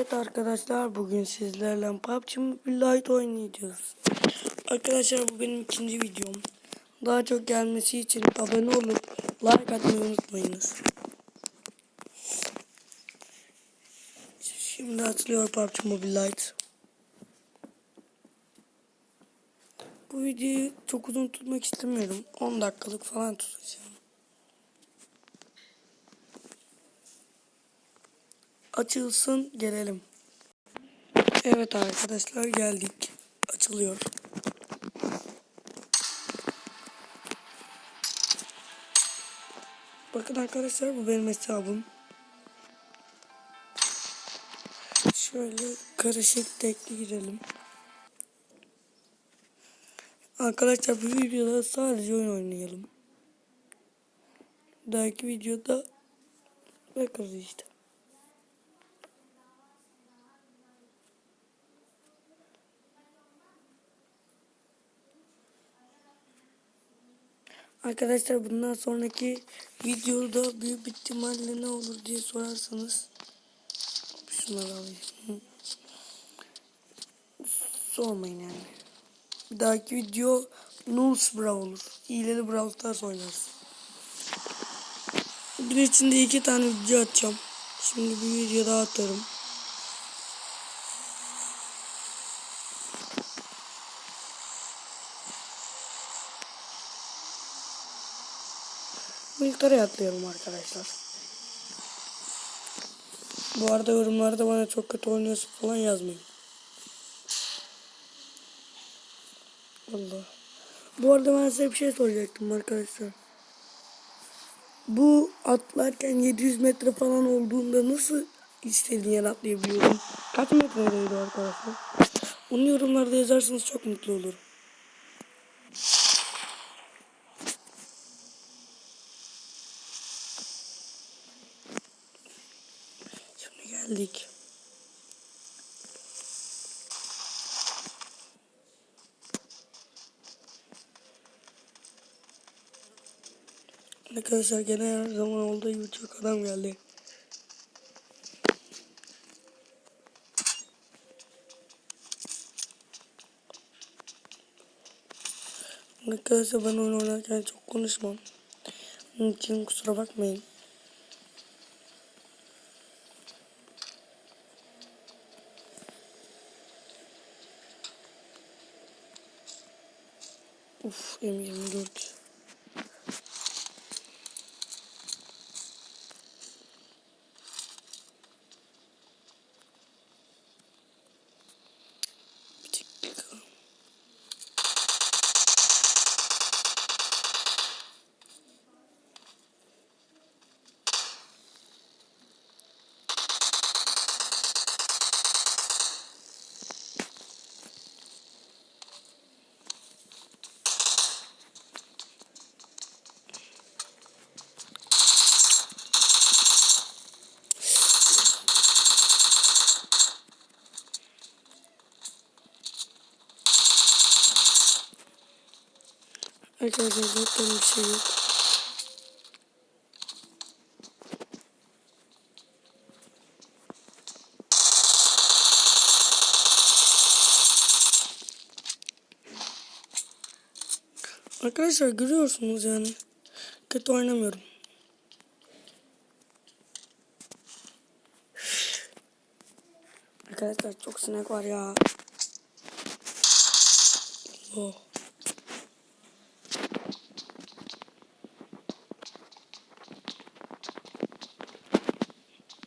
Evet arkadaşlar bugün sizlerle PUBG Mobile Lite oynayacağız. Arkadaşlar bu benim ikinci videom. Daha çok gelmesi için abone olup like atmayı unutmayınız. Şimdi açılıyor PUBG Mobile Lite. Bu videoyu çok uzun tutmak istemiyorum. 10 dakikalık falan tutacağım. Açılsın gelelim. Evet arkadaşlar geldik. Açılıyor. Bakın arkadaşlar bu benim hesabım. Şöyle karışık tekli girelim. Arkadaşlar bu videoda sadece oyun oynayalım. Belki videoda bakarız işte. Arkadaşlar bundan sonraki videoda büyük ihtimalle ne olur diye sorarsanız şunları alayım. Sormayın yani. Bir dahaki video Noobs Brawl olur. İyileli Brawl Stars oynarız. Bir de içinde iki tane video atacağım. Şimdi bir video daha atarım. Yukarıya atlayalım arkadaşlar. Bu arada yorumlarda bana çok kötü oynuyorsun falan yazmayın. Allah. Bu arada ben size bir şey soracaktım arkadaşlar. Bu atlarken 700 metre falan olduğunda nasıl istediğin yere atlayabiliyorum? Kaç metredeydi arkadaşlar? Onu yorumlarda yazarsanız çok mutlu olurum. Şimdi geldik. Arkadaşlar gene her zaman olduğu gibi çok adam geldi. Arkadaşlar ben oyun oynarken çok konuşmam. Onun için kusura bakmayın. Uf M24. Arkadaşlar zaten bir şey yok. Arkadaşlar görüyorsunuz yani. Kötü oynamıyorum. Arkadaşlar çok sinek var ya. Oh.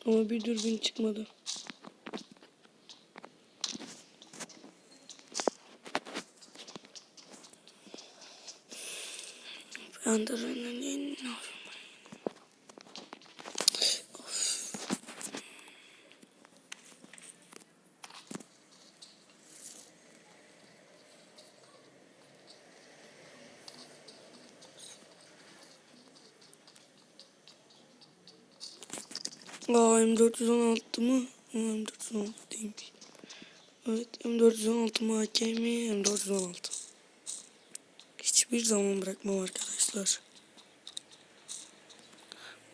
Ama bir dürbün çıkmadı. Bir Aa M416 mı? Aa, M416 değilmiş. Evet M416 mı AK mi? M416. Hiçbir zaman bırakmam arkadaşlar.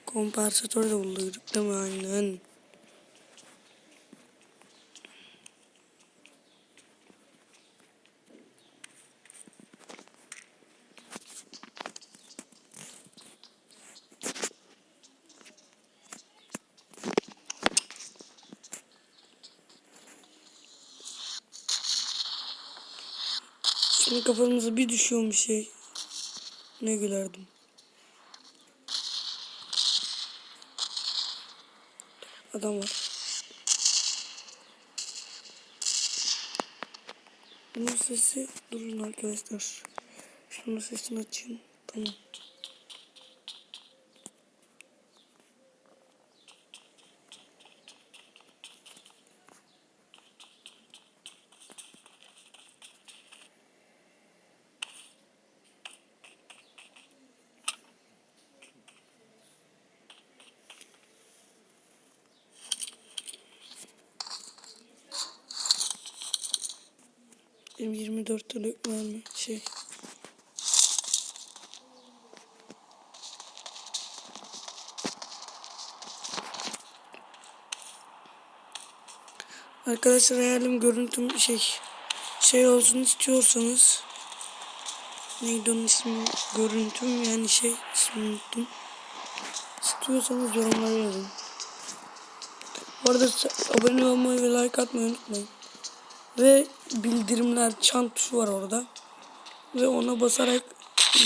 Kompansatör de bulduk değil mi? Aynen. Şimdi kafanıza bir düşüyor bir şey. Ne gülerdim. Adam var. Bunun sesi durun arkadaşlar. Şunun sesini açayım. Tamam. Benim 24 tane mermi şey. Arkadaşlar hayalim görüntüm şey şey olsun istiyorsanız neydi onun ismi görüntüm yani şey ismini unuttum. İstiyorsanız yorumlara yazın. Bu arada abone olmayı ve like atmayı unutmayın. Ve bildirimler çan tuşu var orada. Ve ona basarak e,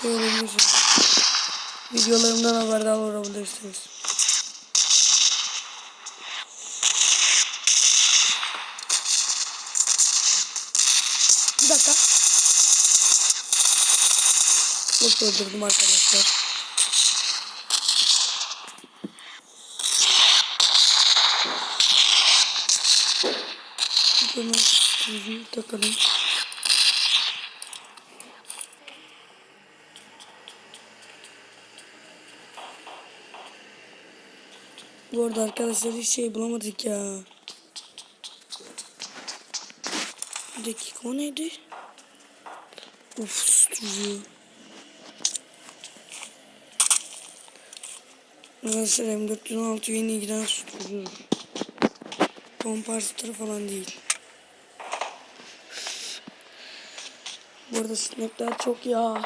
şey olabilirsiniz. Videolarımdan haberdar olabilirsiniz. Bir dakika. Çok öldürdüm arkadaşlar. Bu arada arkadaşlar hiç şey bulamadık ya. Bir dakika o neydi? Of susturucu. Arkadaşlar M416 yeni giden susturucudur. Komparsatörü falan değil. Bu arada sinekler çok ya.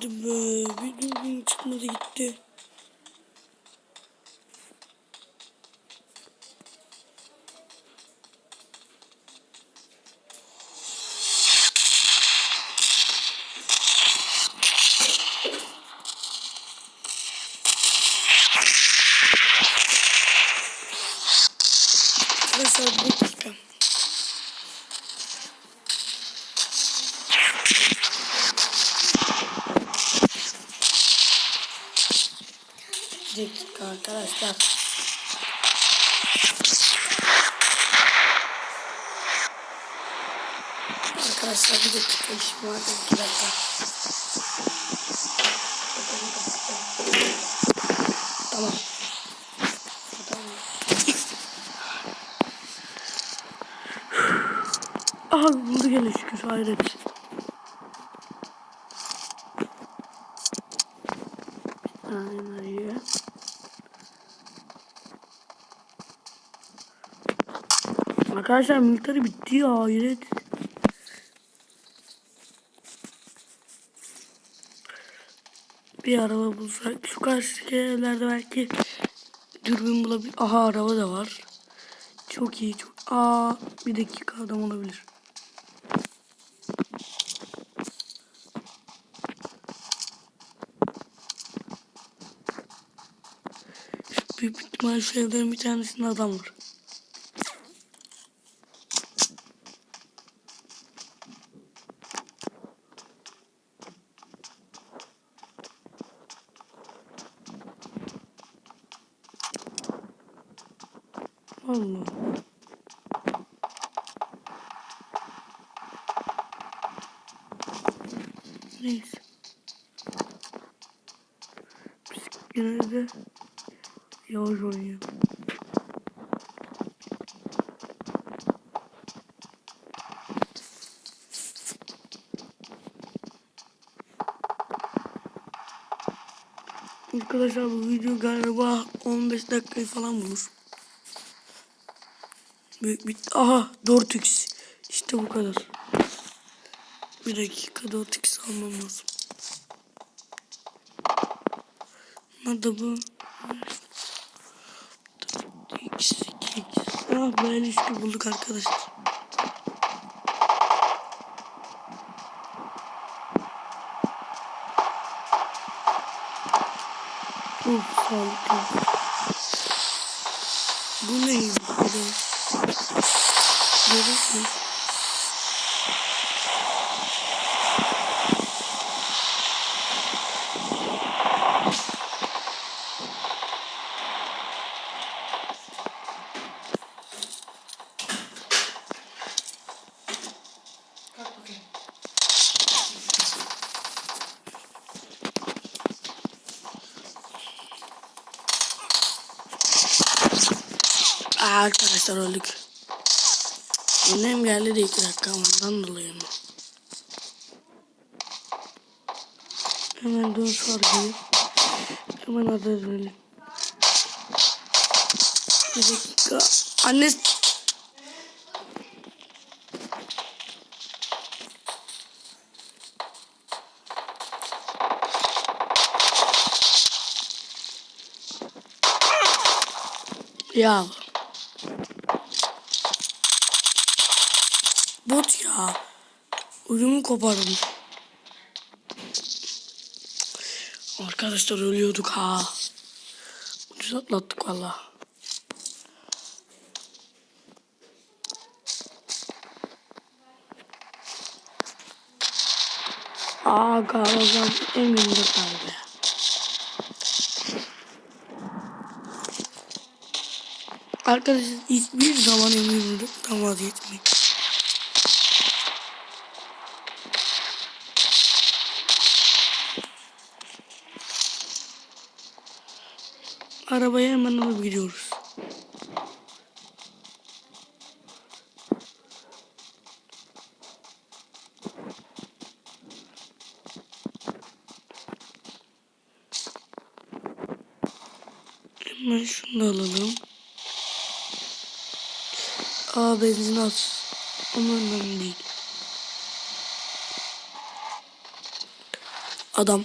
Hadi be bir dürbün çıkmadı gitti. Arkadaşlar bir dakika. Bir dakika arkadaşlar. Arkadaşlar bir dakika işim vardı. Bir dakika. Tamam. Aha buldu gene şükür hayret. Aynen öyle. Arkadaşlar militeri bitti ya hayret. Bir araba bulsak şu karşıdaki evlerde belki dürbün bulabilir. Aha araba da var. Çok iyi çok. Aa bir dakika adam olabilir. Şu büyük ihtimal şu evlerin bir tanesinde adam var. Allah. Neyse. Biz yine de yavaş oynuyor. Arkadaşlar bu video galiba 15 dakikayı falan bulur. Büyük bir... Aha 4x. İşte bu kadar. Bir dakika 4x almam lazım. Nerede bu? Ah böyle şükür bulduk arkadaşlar. Of sağlıklı. Bu neydi böyle? Görürsün. Arkadaşlar öldük. Annem geldi de iki dakika ondan dolayı mı? Hemen dur sorguyu. Hemen adı verelim. Bir dakika. Anne Ya. Bot ya. Uyumu kopardım. Arkadaşlar ölüyorduk ha. Ucuz atlattık valla. Aa galiba elimde kaldı. Arkadaşlar hiçbir zaman eminlikten vazgeçmeyin. Arabaya hemen alıp gidiyoruz. Hemen şunu da alalım. Aa benzin az. Ama önemli değil. Adam.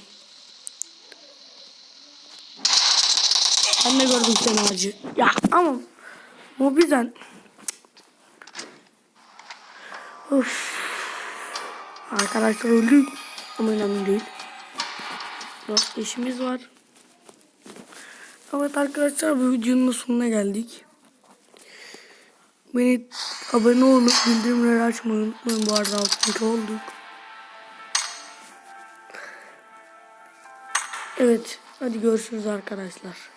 De gördüm seni acı. Ya ama mobilden. Of. Arkadaşlar öldük. Ama önemli değil. Biraz işimiz var. Evet arkadaşlar bu videonun sonuna geldik. Beni abone olup bildirimleri açmayı unutmayın. Bu arada altındaki olduk. Evet. Hadi görüşürüz arkadaşlar.